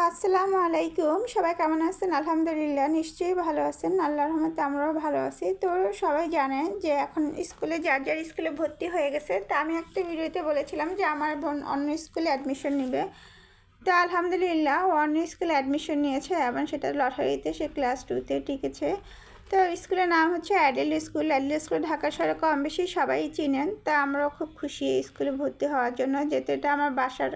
আসসালামু আলাইকুম। সবাই কেমন আছেন? আলহামদুলিল্লাহ, নিশ্চয়ই ভালো আছেন। আল্লাহ রহমতে আমরাও ভালো আছি। তো সবাই জানেন যে এখন স্কুলে যার যার স্কুলে ভর্তি হয়ে গেছে, তা আমি একটা ভিডিওতে বলেছিলাম যে আমার বোন অন্য স্কুলে অ্যাডমিশন নেবে। তো আলহামদুলিল্লাহ, ও অন্য স্কুলে অ্যাডমিশন নিয়েছে এবং সেটা লটারিতে সে ক্লাস টুতে টিকেছে। তো স্কুলের নাম হচ্ছে Adel school. Adel school Dhaka শহরে কম বেশি সবাই চিনেন। তা আমরাও খুব খুশি স্কুলে ভর্তি হওয়ার জন্য। যেহেতু এটা আমার বাসার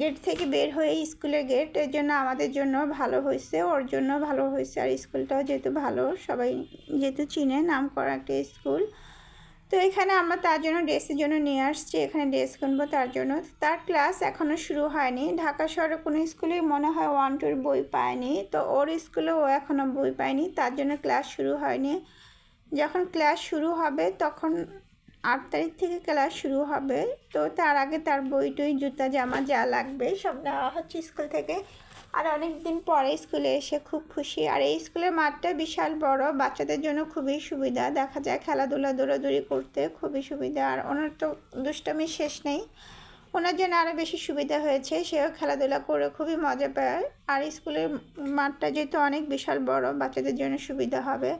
গেট থেকে বের হয়ে স্কুলের গেটের জন্য আমাদের জন্য ভালো হয়েছে। ওর জন্য ভালো হয়েছে। আর স্কুলটাও যেহেতু ভালো, সবাই যেহেতু চিনে নাম করা একটা স্কুল। তো এখানে আমরা তার জন্য ড্রেসের জন্য নিয়ে আসছি। এখানে ড্রেস কিনবো তার জন্য। তার ক্লাস এখনও শুরু হয়নি। ঢাকা শহরে কোনো স্কুলেই মনে হয় ওয়ান টুর বই পায়নি। তো ওর স্কুলে ও এখনও বই পায়নি। তার জন্য ক্লাস শুরু হয়নি। যখন ক্লাস শুরু হবে তখন আট তারিখ থেকে ক্লাস শুরু হবে। তো তার আগে তার বই টই জুতা, জামা যা লাগবে সব নেওয়া হচ্ছে স্কুল থেকে। আর অনেক দিন পরে স্কুলে এসে খুব খুশি। আর এই স্কুলের মাঠটা বিশাল বড়, বাচ্চাদের জন্য খুবই সুবিধা। দেখা যায় খেলাধুলা, দৌড়াদৌড়ি করতে খুবই সুবিধা। আর ওনার তো দুষ্টামি শেষ নেই। ওনার জন্য আরও বেশি সুবিধা হয়েছে। সেও খেলাধুলা করে খুবই মজা পায়। আর স্কুলের মাঠটা যেহেতু অনেক বিশাল বড়, বাচ্চাদের জন্য সুবিধা হবে।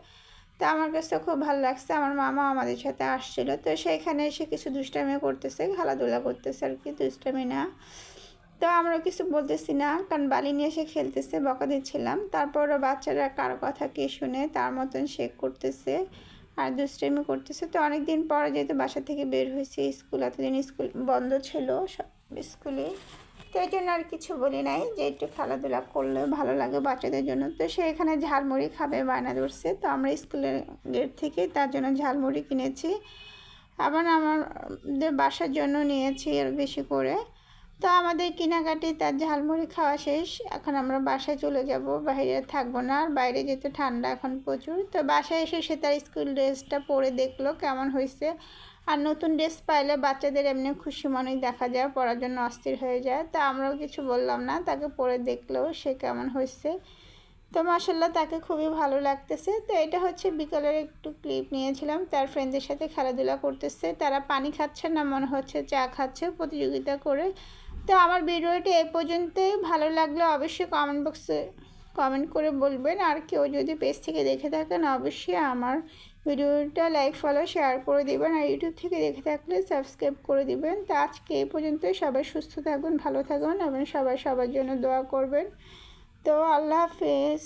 তো আমার কাছে খুব ভালো লাগছে। আমার মামা আমাদের সাথে আসছিল। তো সেখানে এসে কিছু দুষ্টামি করতেছে, খেলাধুলা করতেছে আর কি। দুষ্টামি না। তো আমরা কিছু বলতেছি না, কারণ বালি নিয়ে এসে খেলতেছে, বকা দিচ্ছিলাম। তারপরও বাচ্চারা কার কথা কে শুনে, তার মতন শেক করতেছে আর দুষ্টামি করতেছে। তো অনেক দিন পরে যেহেতু বাসা থেকে বের হয়েছে, স্কুল এতদিন স্কুল বন্ধ ছিল সব স্কুলে। তো এই জন্য আর কিছু বলি নাই, যে একটু খেলাধুলা করলে ভালো লাগে বাচ্চাদের জন্য। তো সে এখানে ঝালমুড়ি খাবে, বায়না ধরছে। তো আমরা স্কুলের গেট থেকে তার জন্য ঝালমুড়ি কিনেছি। আবার আমাদের বাসার জন্য নিয়েছি আর বেশি করে। তো আমাদের কেনাকাটি, তার ঝালমুড়ি খাওয়া শেষ। এখন আমরা বাসায় চলে যাব। বাইরে থাকব না। আর বাইরে যেতে ঠান্ডা এখন প্রচুর, তো বাসায় এসে সে তার স্কুল ড্রেসটা পরে দেখল কেমন হয়েছে। আর নতুন ড্রেস পাইলে বাচ্চাদের এমনি খুশি মনেই দেখা যায় পড়ার জন্য অস্থির হয়ে যায়। তা আমরাও কিছু বললাম না, তাকে পরে দেখলেও সে কেমন হয়েছে। তো মাসাল্লাহ তাকে খুবই ভালো লাগতেছে। তো এটা হচ্ছে বিকালের একটু ক্লিপ নিয়েছিলাম। তার ফ্রেন্ডদের সাথে খেলাধুলা করতেছে। তারা পানি খাচ্ছে না, মনে হচ্ছে চা খাচ্ছে, প্রতিযোগিতা করে। তো আমার ভিডিওটি এ পর্যন্তই। ভালো লাগলে অবশ্যই কমেন্ট বক্সে কমেন্ট করে বলবেন। আর কেউ যদি পেজ থেকে দেখে থাকেন, অবশ্যই আমার ভিডিওটা লাইক ফলো শেয়ার করে দিবেন। আর ইউটিউব থেকে দেখে থাকলে সাবস্ক্রাইব করে দিবেন। তো আজকে এ পর্যন্ত সবাই সুস্থ থাকবেন ভালো থাকবেন এবং সবাই সবার জন্য দোয়া করবেন। তো আল্লাহ হাফেজ।